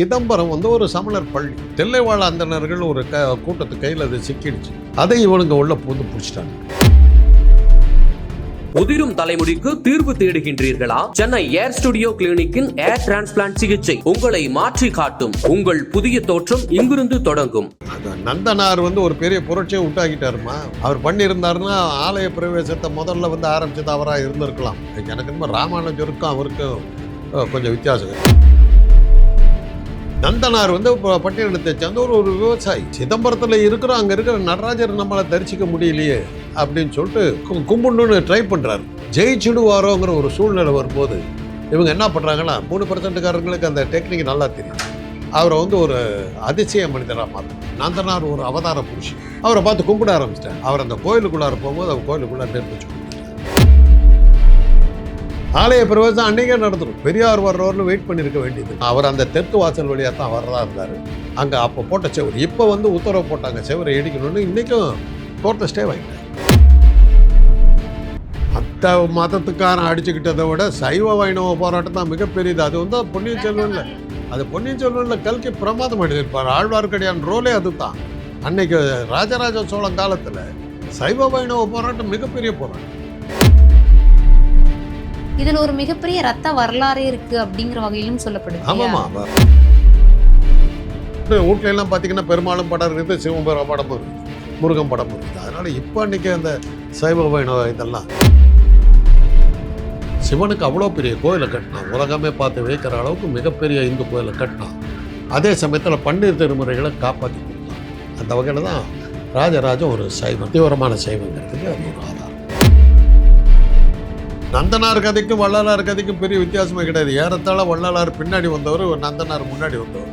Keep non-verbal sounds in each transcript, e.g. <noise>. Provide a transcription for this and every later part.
சிதம்பரம் வந்து ஒரு சமணர் பள்ளி. தெல்லைவாழ அந்தணர்கள் ஒரு க கூட்டத்து கையில் அது சிக்கிடுச்சு. அதை இவனுங்க உள்ள பூந்து பிடிச்சிட்டாங்க. உதிரும் தலைமுடிக்கு தீர்வு தேடுகின்றீர்களா? சென்னை ஏர் ஸ்டுடியோ கிளினிக்கின் ஏர் டிரான்ஸ்பிளான்ட் சிகிச்சை உங்களை மாற்றி காட்டும். உங்கள் புதிய தோற்றம் இங்கிருந்து தொடங்கும். நந்தனார் வந்து ஒரு பெரிய புரட்சியை உண்டாக்கிட்டாருமா? அவர் பண்ணியிருந்தாருன்னா ஆலய பிரவேசத்தை முதல்ல வந்து ஆரம்பிச்சது அவராக இருந்திருக்கலாம். எனக்கு ராமானுஜருக்கும் அவருக்கும் கொஞ்சம் வித்தியாசம். நந்தனார் வந்து இப்போ பட்டியலத்தை சேர்ந்த ஒரு ஒரு விவசாயி. சிதம்பரத்தில் இருக்கிறோம் அங்கே இருக்கிற நடராஜர் நம்மளை தரிசிக்க முடியலையே அப்படின்னு சொல்லிட்டு கும்பிடணும்னு ட்ரை பண்ணுறாரு ஜெயிச்சுடுவாரோங்கிற ஒரு சூழ்நிலை வரும்போது இவங்க என்ன பண்ணுறாங்கன்னா மூணு பர்சன்ட்டுக்காரங்களுக்கு அந்த டெக்னிக் நல்லா தெரியும். அவரை வந்து ஒரு அதிசய மனிதராக மாற்றும் நந்தனார் ஒரு அவதார புருஷன். அவரை பார்த்து கும்பிட ஆரம்பிச்சிட்டேன் அவர் அந்த கோயிலுக்குள்ளார போகும்போது அவர் கோயிலுக்குள்ளார நெருப்பிச்சு ஆலய பிரவேசம் அன்னைக்கே நடந்துடும் பெரியார் வர்றவர்னு வெயிட் பண்ணியிருக்க வேண்டியது. அவர் அந்த தெற்கு வாசல் வழியாக தான் வரதா இருந்தார். அங்கே அப்போ போட்ட செவர். இப்போ வந்து உத்தரவு போட்டாங்க. செவரை இடிக்கணும்னு இன்றைக்கும் கோர்ட்டை ஸ்டே வாங்கிட்டாங்க மற்ற மதத்துக்காரன் அடிச்சுக்கிட்டதை விட சைவ வைணவ போராட்டம் தான் மிகப்பெரியது. அது வந்து பொன்னியின் செல்வன்ல. அது பொன்னியின் செல்வன்ல கல்கி பிரமாதம் எழுதியிருப்பார். ஆழ்வார்க்கடியான் ரோலே அதுதான். அன்னைக்கு ராஜராஜ சோழன் காலத்தில் சைவ வைணவ போராட்டம் மிகப்பெரிய போராட்டம். இதுல ஒரு மிகப்பெரிய ரத்த வரலாறே இருக்கு அப்படிங்கிற வகையிலும் சொல்லப்படுது ஆமாம் ஆமாம்மா வீட்ல எல்லாம் பார்த்தீங்கன்னா பெருமாளும் படம் இருக்குது சிவபெருமான் படம் இருக்குது முருகன் படம் இருக்குது அதனால இப்போ அன்னைக்கு அந்த சைவ வைணவ இதெல்லாம் சிவனுக்கு அவ்வளோ பெரிய கோயிலை கட்டினான். உலகமே பார்த்து வைக்கிற அளவுக்கு மிகப்பெரிய இந்து கோயிலை கட்டினான். அதே சமயத்தில் பன்னீர் திருமுறைகளை காப்பாற்றி கொடுத்தான். அந்த வகையில் தான் ராஜராஜன் ஒரு சைவம் தீவிரமான சைவங்கிறதுக்கு அது ஒரு ஆதாரம். நந்தனார் கதைக்கும் வள்ளலார் கதைக்கும் பெரிய வித்தியாசமே கிடையாது. ஏறத்தாழ வள்ளலார் பின்னாடி வந்தவர் நந்தனார் முன்னாடி வந்தவர்.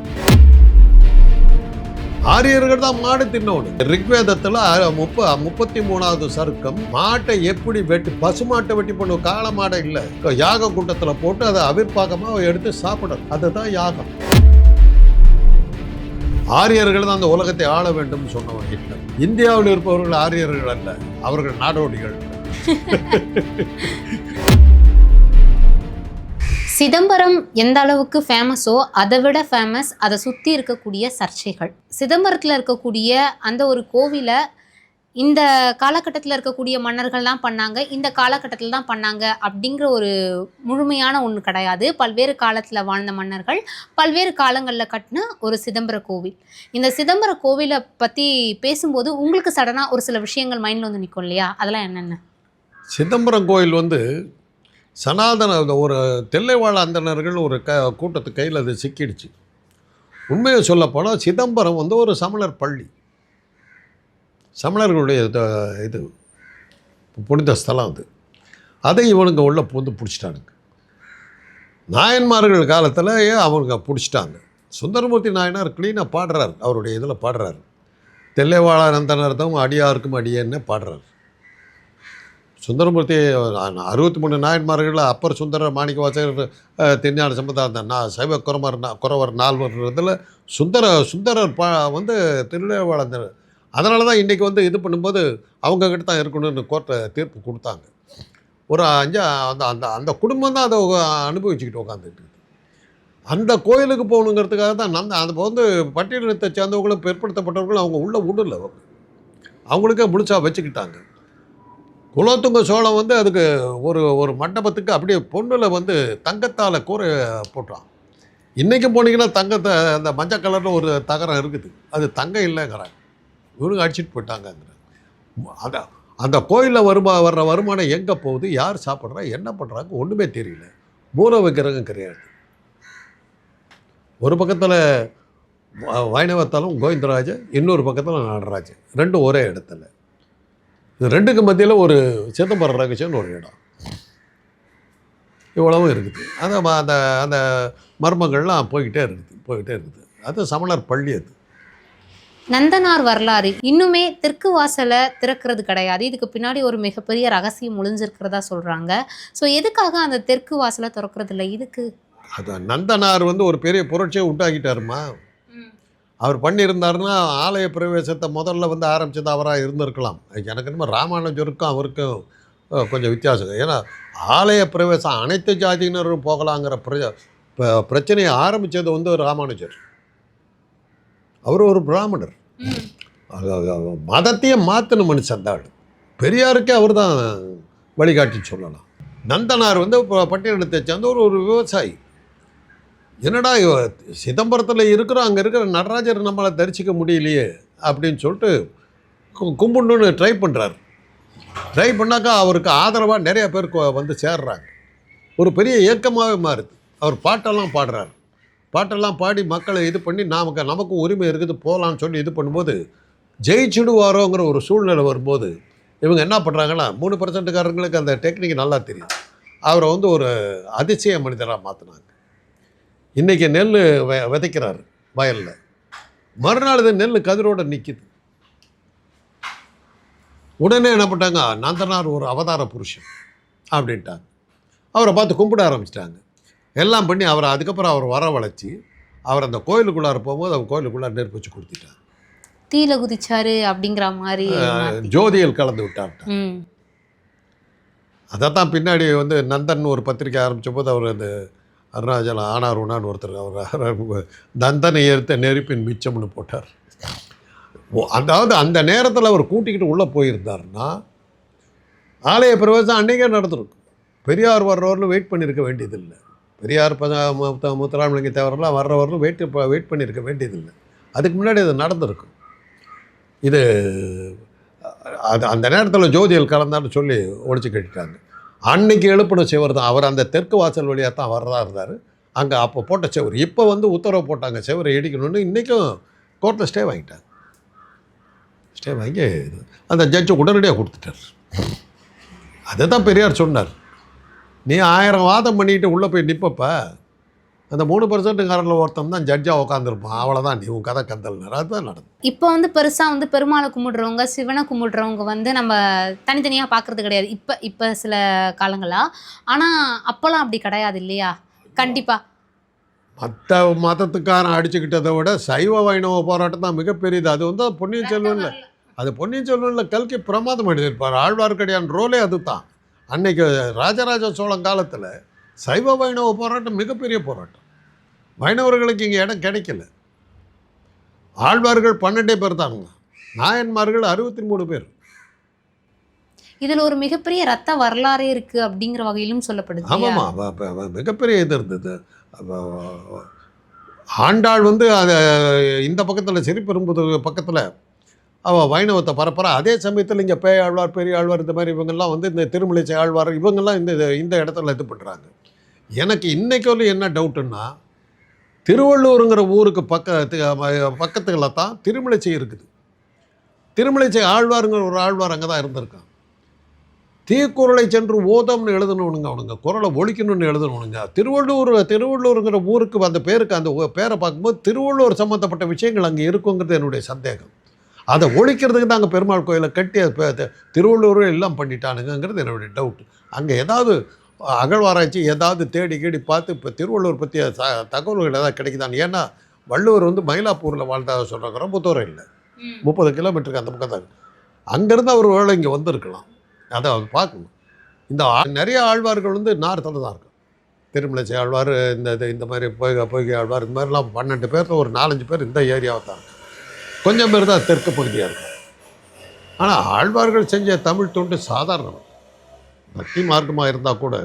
ஆரியர்கள் தான் மாடு தின்னவனு ரிக்வேதத்தில் முப்ப முப்பத்தி மூணாவது சருக்கம் மாட்டை எப்படி வெட்டி பசு மாட்டை வெட்டி பண்ணும் காள மாடை இல்லை. யாக கூட்டத்தில் போட்டு அதை அவிர்பாகமாக எடுத்து சாப்பிடணும். அதுதான் யாகம். ஆரியர்கள் தான் அந்த உலகத்தை ஆள வேண்டும் சொன்னவன் இல்லை இந்தியாவில் இருப்பவர்கள் ஆரியர்கள் அல்ல அவர்கள் நாடோடிகள். <laughs> சிதம்பரம் எந்த அளவுக்கு ஃபேமஸோ அதை விட ஃபேமஸ் அதை சுற்றி இருக்கக்கூடிய சர்ச்சைகள். சிதம்பரத்தில் இருக்கக்கூடிய அந்த ஒரு கோவிலை இந்த காலகட்டத்தில் இருக்கக்கூடிய மன்னர்கள்லாம் பண்ணாங்க இந்த காலகட்டத்தில் தான் பண்ணாங்க அப்படிங்கிற ஒரு முழுமையான ஒன்று கிடையாது. பல்வேறு காலத்தில் வாழ்ந்த மன்னர்கள் பல்வேறு காலங்களில் கட்டின ஒரு சிதம்பர கோவில். இந்த சிதம்பர கோவிலை பற்றி பேசும்போது உங்களுக்கு சடனாக ஒரு சில விஷயங்கள் மைண்டில் வந்து நிற்கும் இல்லையா? அதெல்லாம் என்னென்ன? சிதம்பரம் கோயில் வந்து சனாதன ஒரு தெல்லைவாழ அந்தணர்கள் ஒரு க கூட்டத்து கையில் அது சிக்கிடுச்சு. உண்மையை சொல்லப்போனால் சிதம்பரம் வந்து ஒரு சமணர் பள்ளி. சமணர்களுடைய இது- இது புனித ஸ்தலம் அது. அதை இவனுங்க உள்ள பூந்து பிடிச்சிட்டானுங்க. நாயன்மார்கள் காலத்தில் அவங்க பிடிச்சிட்டாங்க. சுந்தரமூர்த்தி நாயனார் க்ளீனாக பாடுறார். அவருடைய இதில் பாடுறார். தான் அடியாருக்கும் அடியேன்னு பாடுறார். சுந்தரமூர்த்தி அறுபத்தி மூணு நாயன்மார்கள் அப்பர் சுந்தர மாணிக்க வாசகர் அஹ், சம்பந்தா அந்த நான் சைவ குரமர் குறவர் நால்வர் இதில் சுந்தர சுந்தரர் பா வந்து திருவிழாந்தர் அதனால தான் இன்றைக்கி வந்து இது பண்ணும்போது அவங்கக்கிட்ட தான் இருக்கணும்னு கோர்ட்டை தீர்ப்பு கொடுத்தாங்க. ஒரு அஞ்சு அந்த அந்த அந்த குடும்பம் தான் அதை அனுபவிச்சுக்கிட்டு உட்காந்துட்டு அந்த கோயிலுக்கு போகணுங்கிறதுக்காக தான் நந்த அந்த வந்து பட்டியலினத்தை சேர்ந்தவங்களும் பிற்படுத்தப்பட்டவர்களும் அவங்க உள்ளே விடல அவங்க. அவங்களுக்கே முழுசா வச்சுக்கிட்டாங்க. குலோத்துங்க சோழன் வந்து அதுக்கு ஒரு ஒரு மண்டபத்துக்கு அப்படியே பொண்ணில் வந்து தங்கத்தால் கூரை போட்டான் இன்றைக்கும் போனீங்கன்னா தங்கத்தை அந்த மஞ்சள் கலரில் ஒரு தகரம் இருக்குது. அது தங்கம் இல்லைங்கிறாங்க. இவனுங்க அடிச்சிட்டு போயிட்டாங்கங்கிறாங்க. அதான் அந்த கோயிலில் வருமா வர்ற வருமானம் எங்கே போகுது யார் சாப்பிட்றா என்ன பண்ணுறாங்க ஒன்றுமே தெரியல. மூல விக்கிரகம் கிடையாது. ஒரு பக்கத்தில் வைணவத்தாலும் கோவிந்தராஜன் இன்னொரு பக்கத்தில் நடராஜன். ரெண்டும் ஒரே இடத்துல. இது ரெண்டுக்கு மத்தியில் ஒரு சிதம்பரம் ரகசியம்னு ஒரு இடம். இவ்வளவும் இருக்குது. அந்த அந்த அந்த மர்மங்கள்லாம் போய்கிட்டே இருக்குது போய்கிட்டே இருக்குது. அது சமணர் பள்ளி அது. நந்தனார் வரலாறு இன்னுமே தெற்கு வாசலை திறக்கிறது கிடையாது. இதுக்கு பின்னாடி ஒரு மிகப்பெரிய ரகசியம் ஒளிஞ்சிருக்கிறதா சொல்றாங்க. ஸோ எதுக்காக அந்த தெற்கு வாசலை திறக்கிறது இல்லை? இதுக்கு அது நந்தனார் வந்து ஒரு பெரிய புரட்சியை உண்டாக்கிட்டாருமா? அவர் பண்ணியிருந்தாருன்னா ஆலய பிரவேசத்தை முதல்ல வந்து ஆரம்பிச்சது அவராக இருந்திருக்கலாம். எனக்கு என்னமோ ராமானுஜருக்கும் அவருக்கும் கொஞ்சம் வித்தியாசம். ஏன்னா ஆலய பிரவேசம் அனைத்து ஜாதியினரும் போகலாங்கிற பிர பிரச்சனையை ஆரம்பித்தது வந்து ராமானுஜர் அவர் ஒரு பிராமணர். மதத்தையே மாற்றின மனுஷன் தான் பெரியாருக்கே அவர் தான் வழிகாட்டி சொல்லலாம். நந்தனார் வந்து பட்டியலத்தை சேர்ந்த ஒரு ஒரு விவசாயி. என்னடா இவ சிதம்பரத்தில் இருக்கிறோம் அங்கே இருக்கிற நடராஜர் நம்மளை தரிசிக்க முடியலையே அப்படின்னு சொல்லிட்டு கு- கும்பிடணுன்னு ட்ரை பண்ணுறாரு ட்ரை பண்ணாக்கா அவருக்கு ஆதரவாக நிறைய பேர் வந்து சேர்றாங்க. ஒரு பெரிய இயக்கமாகவே மாறுது. அவர் பாட்டெல்லாம் பாடுறார். பாட்டெல்லாம் பாடி மக்களை இது பண்ணி நமக்கு நமக்கும் உரிமை இருக்குது போகலான்னு சொல்லி இது பண்ணும்போது ஜெயிச்சுடுவாரோங்கிற ஒரு சூழ்நிலை வரும்போது இவங்க என்ன பண்ணுறாங்கன்னா மூணு பர்சன்ட்டுக்காரங்களுக்கு அந்த டெக்னிக் நல்லா தெரியும் அவரை வந்து ஒரு அதிசய மனிதராக மாற்றினாங்க இன்றைக்கி நெல் வெ விதைக்கிறாரு வயலில். மறுநாள் இது நெல் கதிரோடு நிற்கிது உடனே என்ன பண்ணிட்டாங்க நந்தனார் ஒரு அவதார புருஷன் அப்படின்ட்டாங்க. அவரை பார்த்து கும்பிட ஆரம்பிச்சிட்டாங்க. எல்லாம் பண்ணி அவரை அதுக்கப்புறம் அவர் வரவழைச்சி அவர் அந்த கோயிலுக்குள்ளார போகும்போது அவர் கோயிலுக்குள்ளார நெருப்பு வச்சு கொடுத்துட்டார் தீல குதிச்சாரு அப்படிங்கிற மாதிரி. ஜோதியில் கலந்து விட்டார் அதைத்தான் பின்னாடி வந்து நந்தன் ஒரு பத்திரிக்கை ஆரம்பித்த போது அவர் அந்த அருணாச்சலம் ஆனார் உணான்னு ஒருத்தர் அவர் <laughs> தந்தனை ஏற்ற நெருப்பின் மிச்சம்னு போட்டார். ஓ, அதாவது அந்த நேரத்தில் அவர் கூட்டிக்கிட்டு உள்ளே போயிருந்தாருன்னா ஆலய பிரவேசம் அன்றைக்கே நடந்திருக்கும். பெரியார் வர்றவரில் வெயிட் பண்ணியிருக்க வேண்டியதில்லை. பெரியார் முத்துராமலிங்க தேவரெல்லாம் வர்றவரில் வெயிட் வெயிட் பண்ணியிருக்க வேண்டியதில்லை. அதுக்கு முன்னாடி அது நடந்திருக்கும். இது அது அந்த நேரத்தில் ஜோதியல் கலந்தான்னு சொல்லி ஒழிச்சு கட்டிட்டாங்க. அன்னைக்கு எழுப்பின செவர் தான். அவர் அந்த தெற்கு வாசல் வழியாக தான் வர்றதா இருந்தார். அங்கே அப்போ போட்ட செவர். இப்போ வந்து உத்தரவு போட்டாங்க. செவரை இடிக்கணும்னு இன்றைக்கும் கோர்ட்டில் ஸ்டே வாங்கிட்டாங்க. ஸ்டே வாங்கி அந்த ஜட்ஜு உடனடியாக கொடுத்துட்டார். அதை தான் பெரியார் சொன்னார். நீ ஆயிரம் வாதம் பண்ணிட்டு உள்ளே போய் நிற்பப்ப அந்த மூணு பர்சன்ட்டுக்காரில் ஒருத்தன் தான் ஜட்ஜாக உட்காந்துருப்பான் அவ்வளோதான் நீ உன் கதை கந்தல்னார் அதுதான் நடந்தது. இப்போ வந்து பெருசா வந்து பெருமாளை கும்பிடுறவங்க சிவனை கும்பிடுறவங்க வந்து நம்ம தனித்தனியா பார்க்கறது கிடையாது. இப்போ இப்போ சில காலங்களா. ஆனா அப்போல்லாம் அப்படி கிடையாது இல்லையா? கண்டிப்பா. மற்ற மதத்துக்காரன் அடிச்சுக்கிட்டதை விட சைவ வைணவ போராட்டம் தான் மிகப்பெரியது. அது வந்து பொன்னியின் செல்வன்ல அது பொன்னியின் செல்வன்ல கல்கி பிரமாதம் எழுதியிருப்பார். ஆழ்வார்க்கடியான் ரோலே அதுதான். அன்னைக்கு ராஜராஜ சோழன் காலத்தில் சைவ வைணவ போராட்டம் மிகப்பெரிய போராட்டம். வைணவர்களுக்கு இங்கே இடம் கிடைக்கல. ஆழ்வார்கள் பன்னெண்டே பேர் தானுங்க நாயன்மார்கள் அறுபத்தி மூணு பேர். இதுல ஒரு மிகப்பெரிய ரத்த வரலாறே இருக்கு அப்படிங்கிற வகையிலும் சொல்லப்படுது? ஆமாம்மா அவ மிகப்பெரிய இது இருந்தது. ஆண்டாள் வந்து அதை இந்த பக்கத்தில் சிறுபெரும்புதூர் பக்கத்தில் அவள் வைணவத்தை பரப்புறா. அதே சமயத்தில் இங்கே பேய் ஆழ்வார் பெரிய ஆழ்வார் இந்த மாதிரி இவங்கெல்லாம் வந்து இந்த திருமலிசை ஆழ்வார் இவங்கெல்லாம் இந்த இந்த இடத்துல இது பண்ணுறாங்க எனக்கு இன்னைக்கு வந்து என்ன டவுட்டுன்னா திருவள்ளூருங்கிற ஊருக்கு பக்க பக்கத்துல தான் திருமலிசை இருக்குது. திருமலிசை ஆழ்வாருங்கிற ஒரு ஆழ்வார் அங்கே தான் இருந்திருக்கான். தீக்குறளை சென்று ஓதம்னு எழுதணுனுங்க அவனுங்க குரலை ஒழிக்கணும்னு எழுதணுனுங்க திருவள்ளூர் திருவள்ளூருங்கிற ஊருக்கு அந்த பேருக்கு அந்த பேரை பார்க்கும்போது திருவள்ளூர் சம்மந்தப்பட்ட விஷயங்கள் அங்கே இருக்குங்கிறது என்னுடைய சந்தேகம். அதை ஒழிக்கிறதுக்கு தான் அங்கே பெருமாள் கோயிலை கட்டி அது திருவள்ளூர் எல்லாம் பண்ணிட்டானுங்கிறது என்னுடைய டவுட் அங்கே ஏதாவது அகழ்வாராய்ச்சி ஏதாவது தேடி கேடி பார்த்து இப்போ திருவள்ளூர் பற்றிய ச தகவல்கள் ஏதாவது கிடைக்குதான்னு? ஏன்னா வள்ளுவர் வந்து மயிலாப்பூரில் வாழ்ந்ததாக சொல்கிறாங்க ரொம்ப தூரம் இல்லை முப்பது கிலோமீட்டருக்கு அந்த பக்கம் தான் அங்கேருந்து அவர் வேலை இங்கே வந்திருக்கலாம். அதை அவர் பார்க்கணும். இந்த நிறைய ஆழ்வார்கள் வந்து நார்த்தில் தான் இருக்கும் திருமலைச்சி ஆழ்வார் இந்த இது இந்த மாதிரி பொய்கை பொய்கை ஆழ்வார் இந்த மாதிரிலாம் பன்னெண்டு பேர் ஒரு நாலஞ்சு பேர் இந்த ஏரியாவை தான் இருக்கு கொஞ்சம் பேர் தான் தெற்கு பகுதியாக இருக்கும் ஆனால் ஆழ்வார்கள் செஞ்ச தமிழ் தொண்டு சாதாரணம். பக்தி மார்க்கமாக இருந்தால் கூட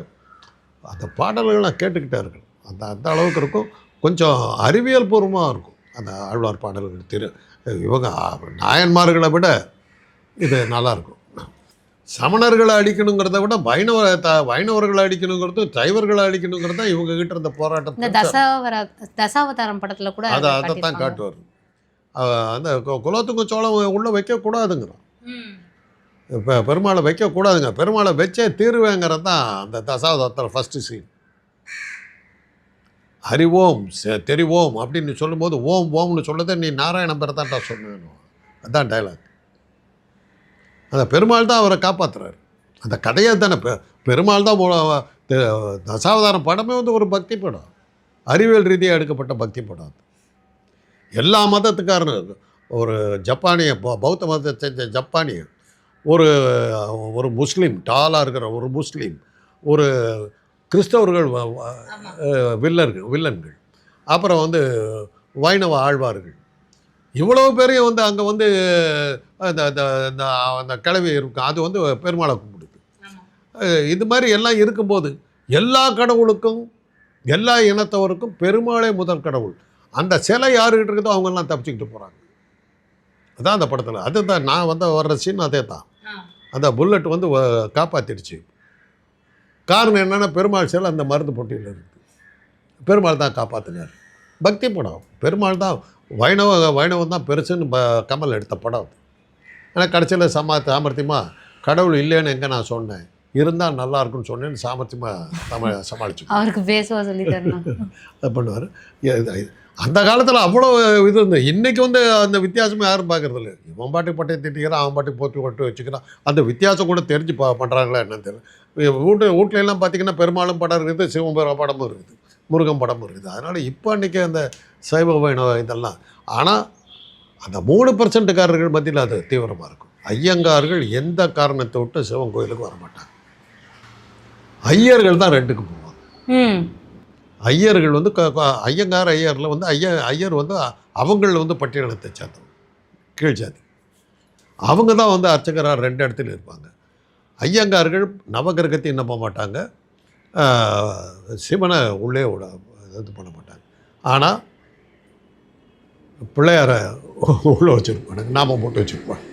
அந்த பாடல்கள்லாம் கேட்டுக்கிட்டே இருக்கணும் அந்த அந்த அளவுக்கு இருக்கும். கொஞ்சம் அறிவியல் பூர்வமாக இருக்கும். அந்த ஆழ்வார் பாடல்கள் திரு இவங்க நாயன்மார்களை விட இது நல்லாயிருக்கும் சமணர்களை அடிக்கணுங்கிறத விட வைணவ த வைணவர்களை அடிக்கணுங்கிறது சைவர்களை அடிக்கணுங்கிறது தான் இவங்க கிட்ட இருந்த இந்த போராட்டம் தசாவர தசாவதாரம் படத்துல கூட அதை அதை தான். காட்டுவார். அந்த கு- குலத்துக்கு சோளம் உள்ளே வைக்கக்கூடாதுங்கிறோம் ம். இப்போ பெருமாளை வைக்கக்கூடாதுங்க. பெருமாளை வச்சே தீருவேங்கிறது தான் அந்த தசாவதாரத்தில் ஃபஸ்ட்டு சீன் அறிவோம் செ- தெரிவோம் அப்படின்னு சொல்லும்போது ஓம் ஓம்னு சொல்லதை நீ நாராயணம் பேர் தான்டா சொன்னேன் அதான் டைலாக் அந்த பெருமாள் தான் அவரை காப்பாத்துறாரு. அந்த கதையை தானே பெ பெருமாள் தான் தசாவதாரம் படமே வந்து ஒரு பக்தி படம். அறிவியல் ரீதியாக எடுக்கப்பட்ட பக்தி படம் எல்லா மதத்துக்காரனும் ஒரு ஜப்பானிய பௌத்த மதத்தை செஞ்ச ஜப்பானிய ஒரு ஒரு முஸ்லீம் டாலாக இருக்கிற ஒரு முஸ்லீம் ஒரு கிறிஸ்தவர்கள் வில்லர்கள் வில்லன்கள் அப்புறம் வந்து வைணவ ஆழ்வார்கள். இவ்வளோ பேரையும் வந்து அங்கே வந்து அந்த கிளவி இருக்கும் அது வந்து பெருமாளை கும்பிடுது. இது மாதிரி எல்லாம் இருக்கும்போது எல்லா கடவுளுக்கும் எல்லா இனத்தவருக்கும் பெருமாளே முதல் கடவுள். அந்த சிலை யாருக்கிட்ட இருக்குதோ அவங்கெல்லாம் தப்பிச்சுக்கிட்டு போகிறாங்க அதான் அந்த படத்தில். அதுதான் நான் வந்து வர்ற சீன் அதே தான் அந்த புல்லட் வந்து காப்பாத்திடுச்சு. காரணம் என்னென்னா பெருமாள் சிலை அந்த மருந்து பொட்டியில் இருக்குது பெருமாள் தான் காப்பாற்றினார் பக்தி படம். பெருமாள் தான் வைணவ வைணவம் தான் பெருசுன்னு ப கமல் எடுத்த படம் அது. ஆனால் கடைசியில் சமா சாமர்த்தியமாக கடவுள் இல்லைன்னு எங்கே நான் சொன்னேன்? இருந்தால் நல்லா இருக்கும்னு சொன்னேன்னு சாமர்த்தியமாக சம சமாளிச்சு அவருக்கு பேசுவா சொல்லி <laughs> பண்ணுவார். அந்த காலத்தில் அவ்வளோ இது இருந்து இன்றைக்கி வந்து அந்த வித்தியாசமே யாரும் பார்க்கறது இல்லை இவன் பாட்டுக்கு பட்டையை திட்டிக்கிறான் அவன் பாட்டுக்கு போட்டு கொட்டு வச்சுக்கிறான். அந்த வித்தியாசம் கூட தெரிஞ்சு பா பண்ணுறாங்களா என்னன்னு தெரியல. வீட்டு வீட்ல எல்லாம் பார்த்தீங்கன்னா பெருமாளும் படம் இருக்குது சிவம் படமும் இருக்குது. முருகன் படமும் இருக்குது. அதனால் இப்போ அன்றைக்கி அந்த சைவ வைணவ இதெல்லாம். ஆனால் அந்த மூணு பர்சன்ட்டுக்காரர்கள் மத்தியில் அது தீவிரமாக இருக்கும். ஐயங்கார்கள் எந்த காரணத்தை விட்டு சிவன் கோயிலுக்கு வரமாட்டாங்க. ஐயர்கள் தான் ரெண்டுக்கு போவாங்க. ஐயர்கள் வந்து ஐயங்கார் ஐயரில் வந்து ஐய ஐயர் வந்து அவங்கள் வந்து பட்டியலத்தை சேர்ந்தவங்க கீழ் ஜாதி. அவங்க தான் வந்து அர்ச்சகராக ரெண்டு இடத்துல இருப்பாங்க. ஐயங்கார்கள் நவகிரகத்தையும் நம்ப மாட்டாங்க? சிவனை உள்ளே விட இது பண்ண மாட்டாங்க. ஆனால் பிள்ளையாரை உள்ளே வச்சுருப்பாங்க. நாமம் போட்டு வச்சுருப்பாங்க.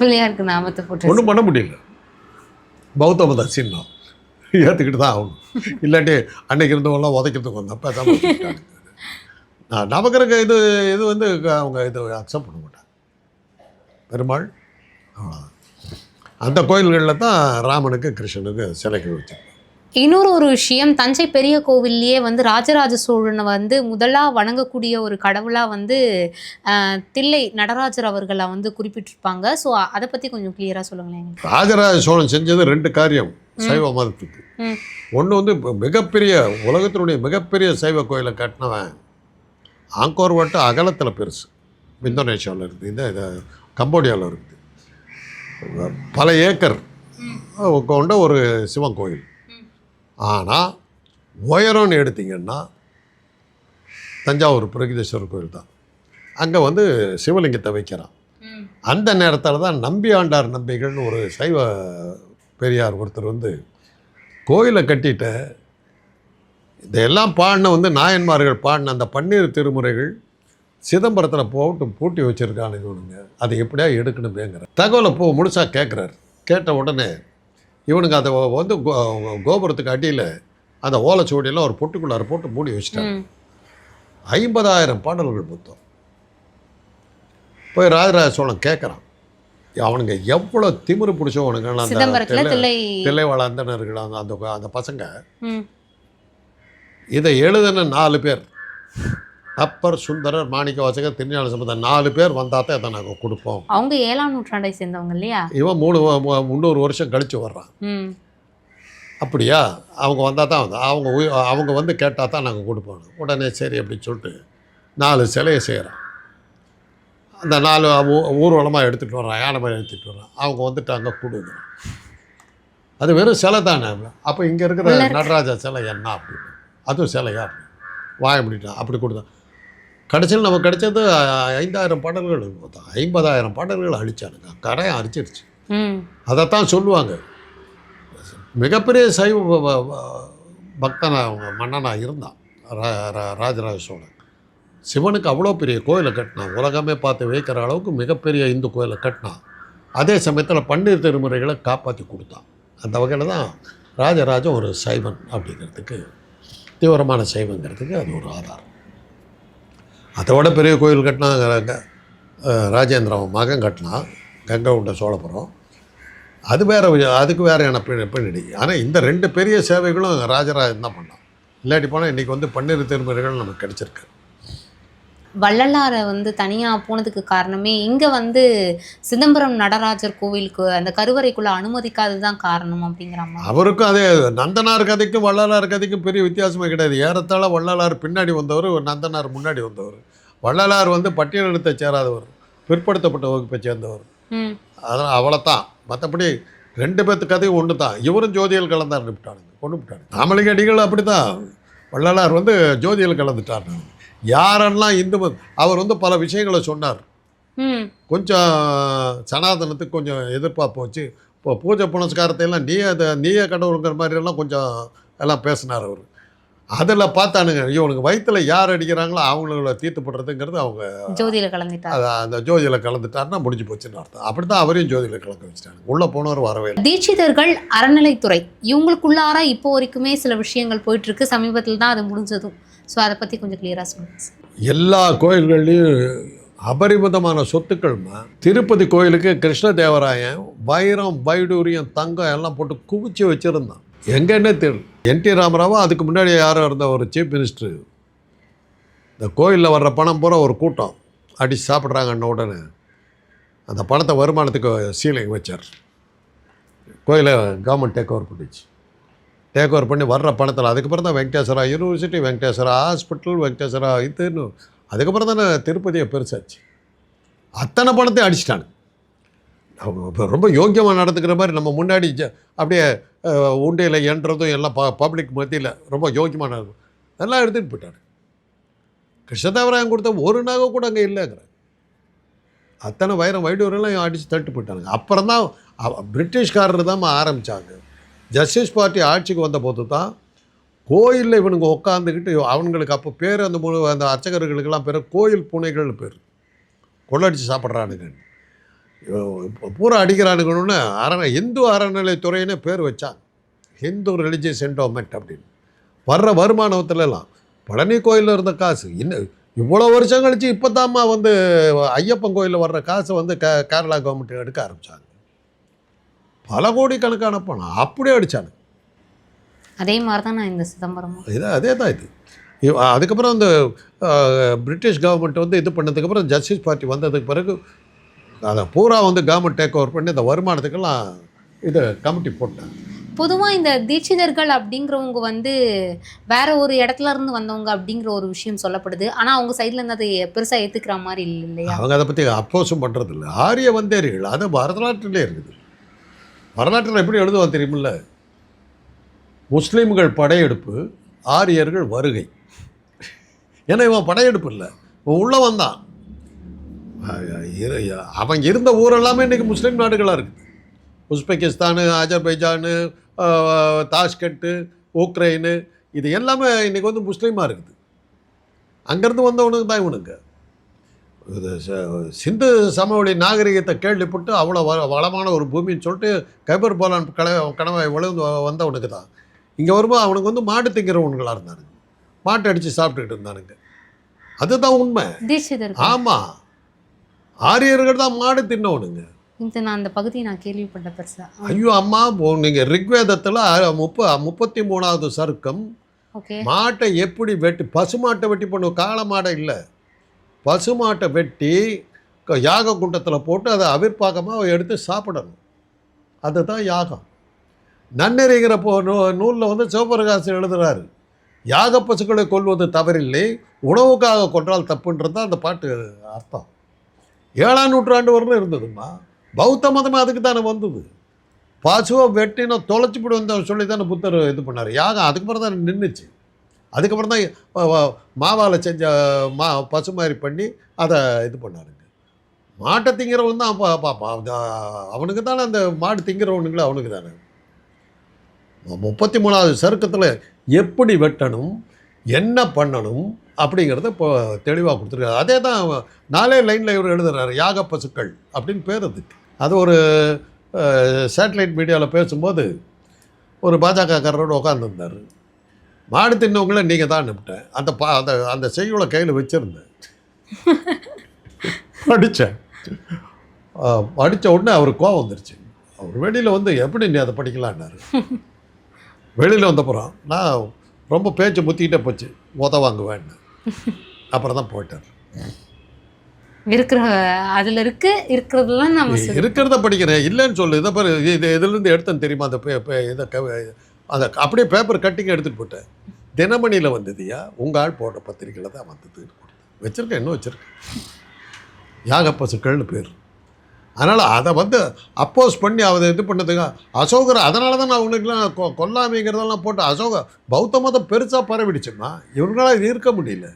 பிள்ளையாருக்கு நாமத்தை போட்டு ஒன்றும் பண்ண முடியல. பௌத்த மத சின்னம். ஏற்றுக்கிட்டு தான் ஆகணும். இல்லாட்டி அன்னைக்கு இருந்தவங்களாம் உதைக்கிறதுக்கு வந்தேன் பேசாமல் நமக்கு நான் இது இது வந்து அவங்க இது அக்செப்ட் பண்ண மாட்டாங்க. பெருமாள் அவ்வளோதான் அந்த கோயில்களில் தான் ராமனுக்கு கிருஷ்ணனுக்கு சிலைகள் வச்சு இன்னொரு ஒரு விஷயம் தஞ்சை பெரிய கோவில்லையே வந்து ராஜராஜ சோழனை வந்து முதலா வணங்கக்கூடிய ஒரு கடவுளா வந்து தில்லை நடராஜர் அவர்களை வந்து குறிப்பிட்டிருப்பாங்க. ஸோ அதை பத்தி கொஞ்சம் கிளியரா சொல்லுங்களேன். ராஜராஜ சோழன் செஞ்சது ரெண்டு காரியம் சைவ மதத்துக்கு. ஒன்று வந்து மிகப்பெரிய உலகத்தினுடைய மிகப்பெரிய சைவ கோயிலை கட்டினவன் ஆங்கோர் வட்டம் அகலத்தில் பெருசு. இந்தோனேஷியாவில் இருக்குது இந்த இது கம்போடியாவில் இருக்குது. பல ஏக்கர் கொண்ட ஒரு சிவன் கோயில். ஆனால் உயரம்னு எடுத்தீங்கன்னா தஞ்சாவூர் பிரகதீஸ்வரர் கோயில் தான். அங்கே வந்து சிவலிங்கத்தை வைக்கிறான். அந்த நேரத்தில் தான் நம்பி ஆண்டார் நம்பிகள்னு ஒரு சைவ பெரியார் ஒருத்தர் வந்து கோயிலை கட்டிட்டு இதெல்லாம் பாடின வந்து நாயன்மார்கள் பாடின அந்த பன்னீர் திருமுறைகள் சிதம்பரத்தில் போட்டு பூட்டி வச்சுருக்கானுங்க அதை எப்படியா எடுக்கணுமேங்கிற தகவலை போ முழுசாக கேட்குறாரு கேட்ட உடனே இவனுங்க அதை வந்து கோபுரத்துக்கு அடியில் அந்த ஓலைச்சுவடியெல்லாம் ஒரு பொட்டுக்குள்ளார போட்டு மூடி வச்சுட்டாங்க. ஐம்பதாயிரம் பாடல்கள் மொத்தம். போய் ராஜராஜ சோழன் கேட்குறான் அவனுங்க எவ்வளோ திமிரு பிடிச்சவனுங்க அந்த தில்லை- அந்தனர்கள் அந்த அந்த பசங்க. இதை எழுதின நாலு பேர். அப்பர் சுந்தரர் மாணிக்க வாசகர் திருஞான சம்பந்தம் நாலு பேர் வந்தால் தான் இதை நாங்கள் கொடுப்போம். அவங்க ஏழாம் நூற்றாண்டை சேர்ந்தவங்க இல்லையா? இவன் மூணு முந்நூறு வருஷம் கழித்து வர்றான். அப்படியா? அவங்க வந்தால் தான் வந்து அவங்க அவங்க வந்து கேட்டால் தான் நாங்கள் கொடுப்போம். உடனே சரி அப்படின்னு சொல்லிட்டு நாலு சிலையை செய்கிறோம் அந்த நாலு ஊர்வலமாக எடுத்துகிட்டு வர்றான் யானை மாதிரி எடுத்துகிட்டு வர்றான். அவங்க வந்துட்டு அங்கே கொடுங்க அது வெறும் சிலை தானே. அப்போ இங்கே இருக்கிற. நடராஜா சிலை என்ன அப்படின்னு? அதுவும் சிலையா? வாய முடிட்டான். அப்படி கொடுத்தான். கடைசியில் நமக்கு கிடைச்சது ஐந்தாயிரம் பாடல்கள். மொத்தம் ஐம்பதாயிரம் பாடல்கள் அழிச்சானுங்க. கரையை அரிச்சிருச்சு. அதைத்தான் சொல்லுவாங்க. மிகப்பெரிய சைவ ப- ப- ப- பக்தனா அவங்க மன்னனாக இருந்தான் ராஜராஜ சோழன். சிவனுக்கு அவ்வளோ பெரிய கோயிலை கட்டினான். உலகமே பார்த்து வைக்கிற அளவுக்கு மிகப்பெரிய இந்து கோயிலை கட்டினான். அதே சமயத்தில் பன்னீர் திருமுறைகளை காப்பாற்றி கொடுத்தான். அந்த வகையில் தான் ராஜராஜன் ஒரு சைவன் அப்படிங்கிறதுக்கு தீவிரமான சைவங்கிறதுக்கு அது ஒரு ஆதாரம். அதை விட பெரிய கோயில் கட்டினா க- ராஜேந்திரன் மகன் கட்டினான் கங்கை உண்ட சோழபுரம். அது வேற அதுக்கு வேறையான என பின்னணி. ஆனால் இந்த ரெண்டு பெரிய சேவைகளும் ராஜராஜன் தான் பண்ணான். இல்லாட்டி போனால் இன்றைக்கி வந்து பன்னிரு திருமுறைகள் நமக்கு கிடச்சிருக்கு. வள்ளலாரை வந்து தனியா போனதுக்கு காரணமே இங்க வந்து சிதம்பரம் நடராஜர் கோவிலுக்கு அந்த கருவறைக்குள்ள அனுமதிக்காதது தான் காரணம் அப்படிங்கிற மாதிரி. அவருக்கும் அதே நந்தனார் கதைக்கும் வள்ளலார் கதைக்கும் பெரிய வித்தியாசமே கிடையாது. ஏறத்தாழ வள்ளலார் பின்னாடி வந்தவர் நந்தனார் முன்னாடி வந்தவர். வள்ளலார் வந்து பட்டியலினத்தை சேராதவர் பிற்படுத்தப்பட்ட வகுப்பை சேர்ந்தவர். அதனால் அவ்வளோத்தான் மற்றபடி ரெண்டு பேர்த்து கதையும் ஒன்று தான் இவரும் ஜோதியில் கலந்தார் விட்டானுங்க கொண்டு விட்டானுங்க அடிகள் அப்படி தான் வள்ளலார் வந்து ஜோதியில் கலந்துட்டார். யாரெல்லாம் இந்து அவர் வந்து பல விஷயங்களை சொன்னார். கொஞ்சம் சனாதனத்துக்கு கொஞ்சம் எதிர்பார்ப்பு வச்சு இப்போ பூஜை புனஸ்காரத்தை எல்லாம் நீயே அதை நீயே கடவுளுங்கிற மாதிரி எல்லாம் கொஞ்சம் எல்லாம் பேசினார் அவர். அதில் பார்த்தானுங்க இவனுக்கு வயித்துல யார் அடிக்கிறாங்களோ அவங்கள தீர்த்து போடுறதுங்கிறது அவங்க ஜோதியில கலந்துட்டார். அதை அந்த ஜோதியில் கலந்துட்டாருன்னா முடிஞ்சு போச்சுன்னு அர்த்தம். அப்படி தான் அவரையும் ஜோதியில் கலக்க வச்சுட்டாங்க. உள்ளே போனவர் வரவே தீட்சிதர்கள் அறநிலைத்துறை இவங்களுக்குள்ளார இப்போ வரைக்குமே சில விஷயங்கள் போயிட்டு இருக்கு. சமீபத்தில் தான் அது முடிஞ்சதும். ஸோ அதை பற்றி கொஞ்சம் கிளியராக சொல்லுங்கள் சார். எல்லா கோயில்கள்லையும் அபரிமிதமான சொத்துக்கள்மா. திருப்பதி கோயிலுக்கு கிருஷ்ணதேவராயன் வைரம் வைடூரியம் தங்கம் எல்லாம் போட்டு குவிச்சு வச்சுருந்தான். எங்கன்னே தெரியல என் டி அதுக்கு முன்னாடி யாரோ இருந்த ஒரு சீஃப் மினிஸ்டர் இந்த கோயிலில் வர்ற பணம் பூரா ஒரு கூட்டம். அடிச்சு சாப்பிட்றாங்கன்ன உடனே அந்த பணத்தை வருமானத்துக்கு சீலிங் வச்சார். கோயிலை கவர்மெண்ட் டேக் ஓவர் பண்ணிச்சு. டேக் ஓவர் பண்ணி வர்ற பணத்தில். அதுக்கப்புறம் தான் வெங்கடேஸ்வரா யூனிவர்சிட்டி வெங்கடேஸ்வரா ஹாஸ்பிட்டல் வெங்கடேஸ்வரா இதுன்னு அதுக்கப்புறம் தானே திருப்பதியை பெருசாச்சு. அத்தனை பணத்தையும் அடிச்சிட்டாங்க. ரொம்ப யோக்கியமாக நடந்துக்கிற மாதிரி நம்ம முன்னாடி ஜ- அப்படியே உண்டையில் என்றதும் எல்லாம் ப பப்ளிக் மத்தியில் ரொம்ப யோக்கியமாக நடக்கும் எல்லாம் எடுத்துகிட்டு போயிட்டாங்க. கிருஷ்ணதேவராயன் கொடுத்த ஒரு நாக கூட அங்கே இல்லைங்கிற. அத்தனை வைரம் வைடூரெல்லாம் அடித்து தட்டு போயிட்டாங்க அப்புறம் தான் பிரிட்டிஷ்காரர் தான் ஆரம்பித்தாங்க ஜஸ்டிஸ் பார்ட்டி ஆட்சிக்கு வந்த போது தான் கோயிலில் இவனுங்க உட்காந்துக்கிட்டு அவங்களுக்கு அப்போ பேர் அந்த மூணு அந்த அர்ச்சகர்களுக்கெல்லாம் பேர் கோயில் பூனைகள் பேர். கொள்ளடிச்சு சாப்பிட்றானுங்க. பூரா அடிக்கிறானுங்கன்னு அரண இந்து அறநிலைத்துறைன்னு பேர் வச்சாங்க. ஹிந்து ரிலிஜியஸ் என்டோமெண்ட் அப்படின்னு. வர்ற வருமானத்துலலாம் பழனி கோயிலில் இருந்த காசு. இன்னும் இவ்வளோ வருஷம் கழித்து இப்போ தாம்மா வந்து ஐயப்பன் கோயிலில் வர்ற காசு வந்து க கேரளா கவர்மெண்ட் எடுக்க ஆரம்பித்தாங்க பல கோடி கணக்கான பணம் அப்படியே அடித்தானுங்க அதே மாதிரி தான் நான் இந்த சிதம்பரமும். இது அதே தான் இது. அதுக்கப்புறம் இந்த அஹ், பிரிட்டிஷ் கவர்மெண்ட் வந்து இது பண்ணதுக்கப்புறம் ஜஸ்டிஸ் பார்ட்டி வந்ததுக்கு பிறகு அதை பூரா வந்து கவர்மெண்ட் டேக் ஓவர் பண்ணி இந்த வருமானத்துக்கெல்லாம் இது கமிட்டி போட்டாங்க. பொதுவாக இந்த தீட்சிதர்கள் அப்படிங்கிறவங்க வந்து வேற ஒரு இடத்துல இருந்து வந்தவங்க அப்படிங்கிற ஒரு விஷயம் சொல்லப்படுது. ஆனால் அவங்க சைட்ல இருந்து அதை பெருசாக ஏற்றுக்கிற மாதிரி இல்லை இல்லையா? அவங்க அதை பற்றி அப்போஸும் பண்ணுறது இல்லை ஆரிய வந்தேரிகள் அது வரலாற்றிலே இருக்குது. வரலாற்றில் எப்படி எழுதுவோம் தெரியுமில்ல? முஸ்லீம்கள் படையெடுப்பு ஆரியர்கள் வருகை. ஏன்னா இவன் படையெடுப்பு இல்லை. இவன் உள்ளே வந்தான் இரு- அவன் இருந்த ஊரெல்லாமே இன்றைக்கி முஸ்லீம் நாடுகளாக இருக்குது. உஸ்பெகிஸ்தானு அஜர்பைஜானு தாஷ்கட்டு உக்ரைனு இது எல்லாமே இன்றைக்கி வந்து முஸ்லீமாக இருக்குது. அங்கேருந்து வந்தவனுக்கு தான் இவனுங்க. சிந்து சமவெளி நாகரிகத்தை கேள்விப்பட்டு அவ்வளோ வ வளமான ஒரு பூமின்னு சொல்லிட்டு கைபர் போலான் கல கணவாய் விழுந்து வந்தவனுக்கு தான். இங்கே வரும்போது அவனுக்கு வந்து மாடு திங்கிறவனுங்களாக இருந்தானுங்க. மாட்டை அடித்து சாப்பிட்டுக்கிட்டு இருந்தானுங்க. அதுதான் உண்மை. ஆமாம் ஆரியர்கள் தான் மாடு தின்னவனுங்க. இந்த நான் அந்த பகுதியை நான் கேள்விப்பட்ட பெருசா. ஐயோ அம்மா நீங்கள் ரிக்வேதத்தில் முப்ப முப்பத்தி மூணாவது சருக்கம் மாட்டை எப்படி வெட்டி பசுமாட்டை வெட்டி பண்ணும் காளை மாடை இல்லை. பசுமாட்டை வெட்டி க- யாக குண்டத்தில் போட்டு அதை அவிர்ப்பாகமாக எடுத்து சாப்பிடணும். அதுதான் யாகம். நன்னெறிங்கிற போ நூ நூலில் வந்து சிவபிரகாசம் எழுதுறாரு. யாக பசுக்களை கொல்வது தவறில்லை உணவுக்காக கொன்றால் தப்புன்றது தான் அந்த பாட்டு அர்த்தம். ஏழாம் நூற்றாண்டு வரலும் இருந்ததும்மா. பௌத்த மதமே அதுக்கு தானே வந்தது. பசுவை வெட்டினோ தொலைச்சி போடு சொல்லி தானே புத்தர் இது பண்ணார். யாகம் அதுக்கப்புறம் தான் நின்றுச்சு அதுக்கப்புறம் தான் மாவால் செஞ்ச மா பசு மாதிரி பண்ணி அதை இது பண்ணாருங்க. மாட்டை திங்கிறவன் தான் பா- அவனுக்கு தானே அந்த மாடு திங்கிறவனுங்களே அவனுக்கு தானே. முப்பத்தி மூணாவது சருக்கத்தில் எப்படி வெட்டணும் என்ன பண்ணணும் அப்படிங்கிறத இப்போ தெளிவாக கொடுத்துருக்காரு. அதே தான் நாலே லைனில் இவர் எழுதுறாரு யாக பசுக்கள் அப்படின்னு பேர் அதுக்கு. அது ஒரு சேட்டலைட் மீடியாவில் பேசும்போது ஒரு பாஜகக்காரரோடு உட்காந்துருந்தார் மாடு தின்னவங்கள நீங்கள் தான் அனுப்பிட்டேன் அந்த பா அந்த அந்த செய்யுளை கையில் வச்சுருந்தேன். படித்தேன் படித்த உடனே அவருக்கு கோவம் வந்துருச்சு. அவர் வெளியில் வந்து எப்படி நீ அதை படிக்கலான்னாரு வெளியில் வந்தப்புறம் நான் ரொம்ப பேச்சு முத்திக்கிட்டே போச்சு. உத வாங்குவேன்னு. அப்புறம் தான் போயிட்டார். இருக்கிற அதுல இருக்கு இருக்கிறதெல்லாம் நம்ம இருக்கிறத படிக்கிறேன். இல்லைன்னு சொல்லு. இதை பாரு இது இதுலேருந்து எடுத்தேன் தெரியுமா? அந்த இதை அதை அந்த அப்படியே பேப்பர் கட்டிங் எடுத்துகிட்டு போட்டேன். தினமணியில் வந்ததுயா? உங்கள் ஆள் போடுற பத்திரிக்கையில் தான் வந்தது வச்சுருக்கேன் இன்னும் வச்சுருக்கேன். யாக பசுக்கள்னு பேர். அதனால் அதை வந்து அப்போஸ் பண்ணி அதை இது பண்ணதுங்க அசோகர் அதனால தான் நான் உங்களுக்குலாம் கொ கொல்லாமைங்கிறதெல்லாம் போட்டு அசோக பௌத்த மதம் பெருசாக பரவிடுச்சுன்னா இவங்களால இது இருக்க முடியல.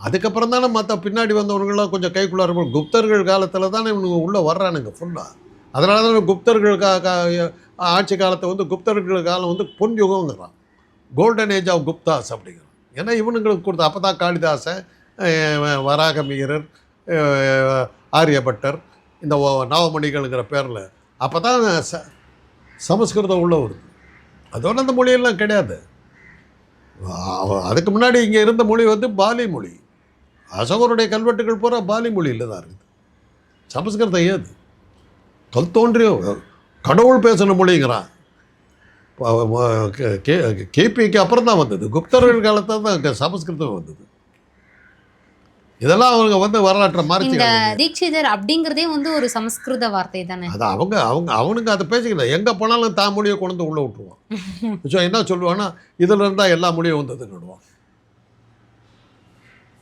அதுக்கப்புறம் தானே மற்ற பின்னாடி வந்தவங்களாம் கொஞ்சம் கைக்குள்ளார இருக்கும் குப்தர்கள் காலத்தில் தானே இவனுங்க உள்ளே வர்றானுங்க ஃபுல்லாக அதனால தான் குப்தர்கள் கா கா ஆட்சி காலத்தை வந்து குப்தர்கள் காலம் வந்து பொன் யுகங்கிறான் கோல்டன் ஏஜ் ஆஃப் குப்தாஸ் அப்படிங்கிறான். ஏன்னா இவனுங்களுக்கு கொடுத்த அப்போ தான் காளிதாசை வராக வராகமிகரர் ஆரியபட்டர் இந்த நவமணிகள்ங்கிற பேரில். அப்போ தான் ச சமஸ்கிருதம் உள்ள வருது. அதோட அந்த மொழியெல்லாம் கிடையாது. அதுக்கு முன்னாடி இங்கே இருந்த மொழி வந்து பாலி மொழி. அசோகருடைய கல்வெட்டுகள் பூரா பாலி மொழியில் தான் இருக்குது. சமஸ்கிருதம் ஏது? கல் தோன்றிய கடவுள் பேசின மொழிங்கிறான் கே- கேபிக்கு அப்புறம் தான் வந்தது. குப்தர்கள் காலத்தில் தான் சமஸ்கிருதம் வந்தது. இதெல்லாம் அவங்க வந்து வரலாற்றை இந்த தீட்சிதர் அப்படிங்கிறதே வந்து ஒரு சமஸ்கிருத வார்த்தை தானே? அது அவங்க அவங்க அவனுங்க அதை பேசிக்கல. எங்கே போனாலும் தான் மொழியை கொண்டு வந்து உள்ளே விட்டுருவான். ஸோ என்ன சொல்லுவான்னா இதில் இருந்தால் எல்லா மொழியும் வந்ததுன்னு விடுவான்.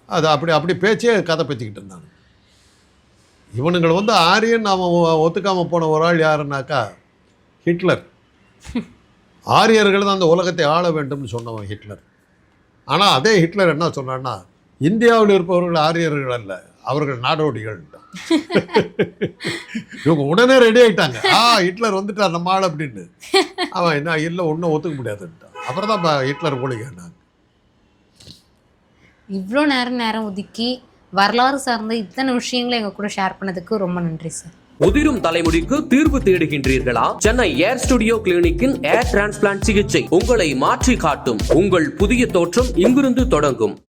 அது அப்படி அப்படி பேச்சே கதை பேசிக்கிட்டு இருந்தாங்க இவனுங்களை வந்து ஆரியன் நாம் ஒத்துக்காமல் போன ஒரு ஆள் யாருன்னாக்கா ஹிட்லர். ஆரியர்கள் தான் அந்த உலகத்தை ஆள வேண்டும்னு சொன்னவன் ஹிட்லர். ஆனால் அதே ஹிட்லர் என்ன சொன்னான்னா இந்தியாவில் இருப்பவர்கள் ஆரியர்கள் அல்ல அவர்கள் நாடோடிகள். <laughs> இவங்க உடனே ரெடி ஆயிட்டாங்க. ஆ ஹிட்லர் வந்துட்டார் நம்ம ஆள் அப்படின்னு. அவன் என்ன இல்லை ஒன்றும் ஒத்துக்க முடியாதுன்ட்டான். அப்புறம் தான் ஹிட்லர் மொழிகானாங்க இவ்வளோ நேரம் நேரம் ஒதுக்கி வரலாறு சார்ந்த இத்தனை விஷயங்களை எங்க கூட ஷேர் பண்ணதுக்கு ரொம்ப நன்றி சார் உதிரும் தலைமுடிக்கு தீர்வு தேடுகின்றீர்களா? சென்னை ஏர் ஸ்டுடியோ கிளினிக்கின் ஏர் டிரான்ஸ்பிளான்ட் சிகிச்சை உங்களை மாற்றி காட்டும் உங்கள் புதிய தோற்றம் இங்கிருந்து தொடங்கும்.